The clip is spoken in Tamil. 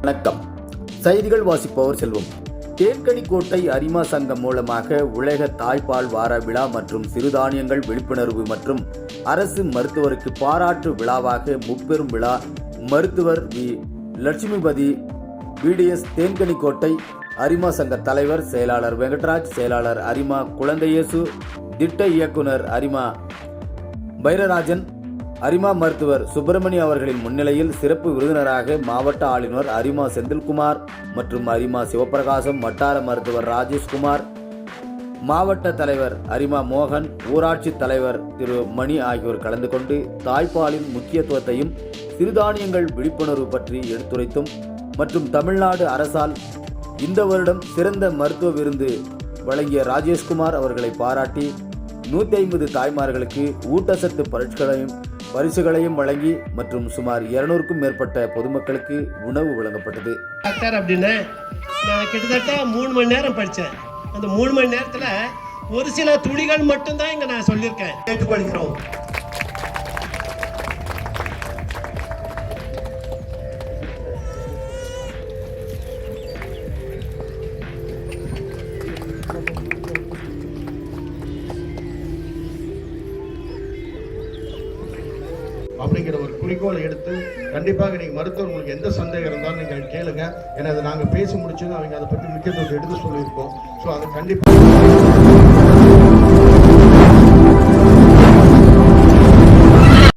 வணக்கம். செய்திகள் வாசிப்பவர் செல்வம். தேன்கனிக்கோட்டை அரிமா சங்கம் மூலமாக உலக தாய்ப்பால் வார விழா மற்றும் சிறுதானியங்கள் விழிப்புணர்வு மற்றும் அரசு மருத்துவருக்கு பாராட்டு விழாவாக முப்பெரும் விழா மருத்துவர் வி. லட்சுமிபதி பிடிஎஸ் தேன்கனிக்கோட்டை அரிமா சங்க தலைவர் செயலாளர் வெங்கட்ராஜ் செயலாளர் அரிமா குழந்தையேசு திட்ட இயக்குனர் அரிமா பைரராஜன் அரிமா மருத்துவர் சுப்பிரமணிய அவர்களின் முன்னிலையில் சிறப்பு விருந்தினராக மாவட்ட ஆளுநர் அரிமா செந்தில்குமார் மற்றும் அரிமா சிவபிரகாசம் வட்டார மருத்துவர் ராஜேஷ்குமார் மாவட்ட தலைவர் அரிமா மோகன் ஊராட்சி தலைவர் திரு மணி ஆகியோர் கலந்து கொண்டு தாய்ப்பாலின் முக்கியத்துவத்தையும் சிறுதானியங்கள் விழிப்புணர்வு பற்றி எடுத்துரைத்தும் மற்றும் தமிழ்நாடு அரசால் இந்த வருடம் சிறந்த மருத்துவ விருந்து வழங்கிய ராஜேஷ்குமார் அவர்களை பாராட்டி நூற்றி ஐம்பது தாய்மார்களுக்கு ஊட்டச்சத்து பரிசுகளையும் பரிசுகளையும் வழங்கி மற்றும் சுமார் இருநூறுக்கும் மேற்பட்ட பொதுமக்களுக்கு உணவு வழங்கப்பட்டது. டாக்டர் அப்படின்னு நான் கிட்டத்தட்ட மூணு மணி நேரம் படித்தேன் அந்த மூணு மணி நேரத்தில் ஒரு சில துளிகள் மட்டும்தான் இங்கே நான் சொல்லியிருக்கேன். கேட்டுக்கொள்கிறோம். அப்படிங்கிற ஒரு குறிக்கோளை எடுத்து கண்டிப்பாக நீங்கள் மருத்துவர் உங்களுக்கு எந்த சந்தேகம் இருந்தாலும் நீங்கள் கேளுங்க. ஏன்னா அதை நாங்கள் பேசி முடிச்சதும் அவங்க அதை பற்றி முக்கியத்துவத்தை எடுத்து சொல்லியிருக்கோம். ஸோ அதை கண்டிப்பாக